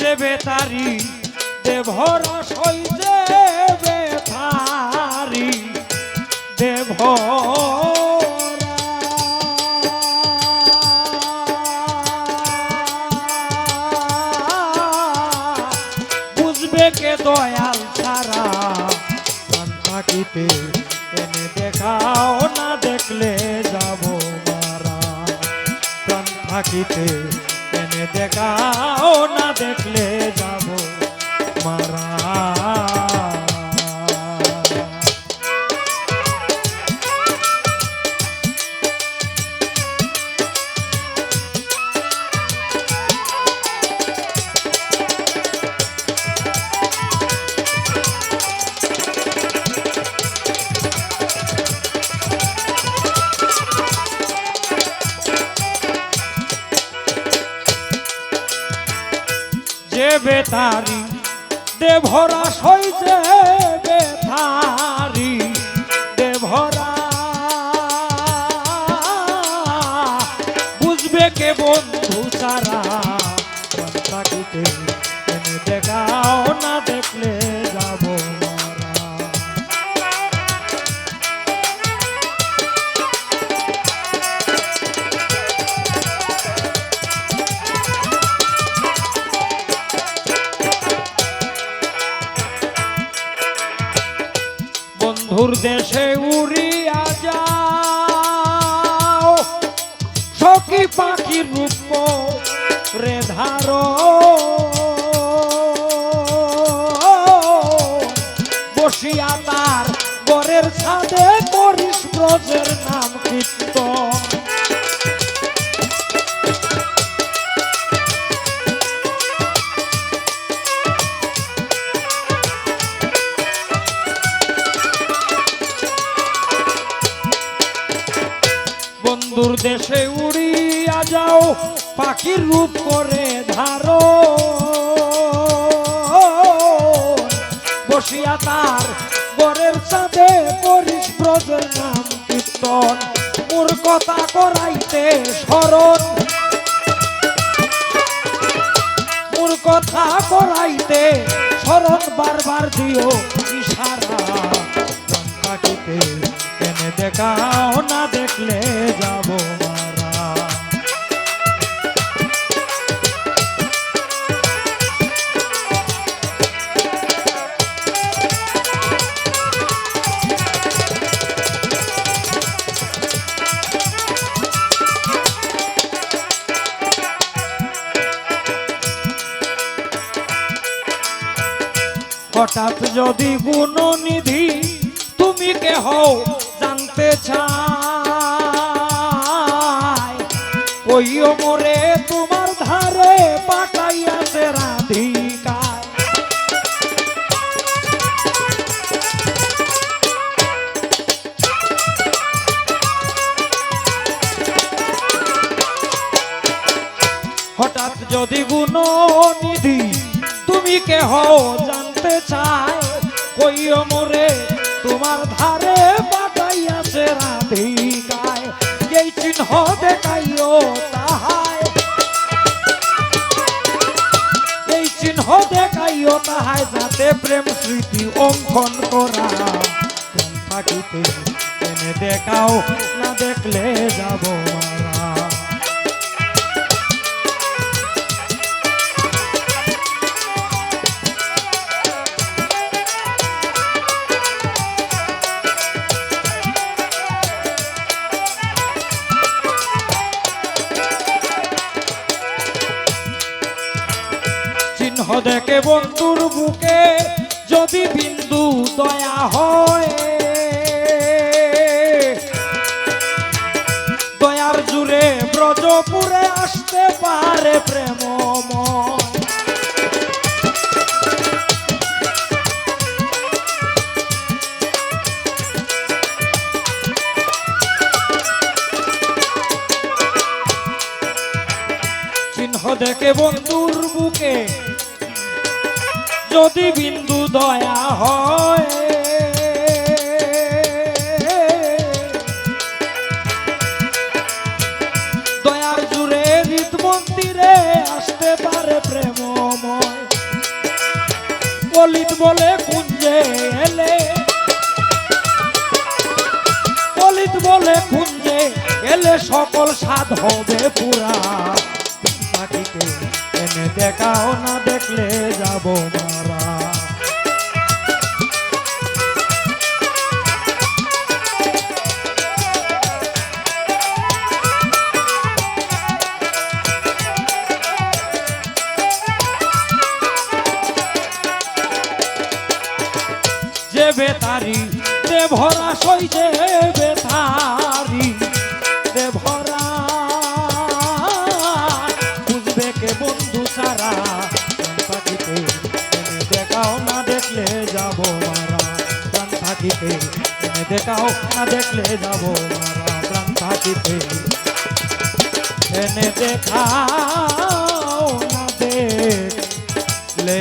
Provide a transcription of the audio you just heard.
যে বেতারি দেভরা সই যে বেতারি দেভরা বুঝবে কে দয়াল ছাড়া প্রাণ এনে দেখাও না দেখলে যাব মারা। প্রাণ থাকিতে দেখাও না দেখলে যাব মারা যে বেতারি দেভরা সই যে বেতারি দেভরা বুঝবে কে বন্ধু সারা দেখাও না দেখলে যাব। বন্ধুর দেশে উড়িয়া যাও। সখী পাখির রূপ রে ধারো বসিয়া তার গরের ছাদে করিস ব্রজের বন্ধুর দেশে উড়িয়া যাও, পাখির রূপ করে ধারো। বসিয়া তার গরের সাথে করিস ব্রজের নাম কীর্তন মোর কথা করাইতে স্মরণ মোর কথা করাইতে স্মরণ বারবার দিও ইশারা। এনে দেখাও না দেখলে? হঠাৎ যদি গুণনিধি তুমি কে হও জানতে চাই ওই মোরে তোমার ধারে পাঠাইয়াছে রাধিকায়। হঠাৎ যদি গুণনিধি তুমি কে হও জানতে চাই কইও মোরে, তোমার ধারে পাঠাইয়াছে রাধিকায়। এই চিহ্ন দেখাইও তাহায়। এই চিহ্ন দেখাইও তাহায় যাতে প্রেম স্মৃতি অঙ্কন করা। থাকিতে দেখাও, না দেখলে যাব মারা। চিহ্ন দেখে বন্ধুর বুকে যদি বিন্দু দয়া হয়। দয়ার জুড়ে ব্রজপুরে আসতে পারে প্রেমময় দেখে বন্ধুর বুকে যদি বিন্দু দয়া হয়। দয়ার জুড়ে হৃদ মন্দিরে আসতে পারে প্রেমময়। পলিত বলে কুঞ্জে এলে। পলিত বলে কুঞ্জে এলে সকল সাধ হবে পুরা। দেখাও না দেখলে যাব মারা। যে বেতারি ভরা সই যে যাব মারা, প্রাণ থাকিতে এনে দেখাও না দেখলে যাব মারা, প্রাণ থাকিতে এনে দেখাও না দেখলে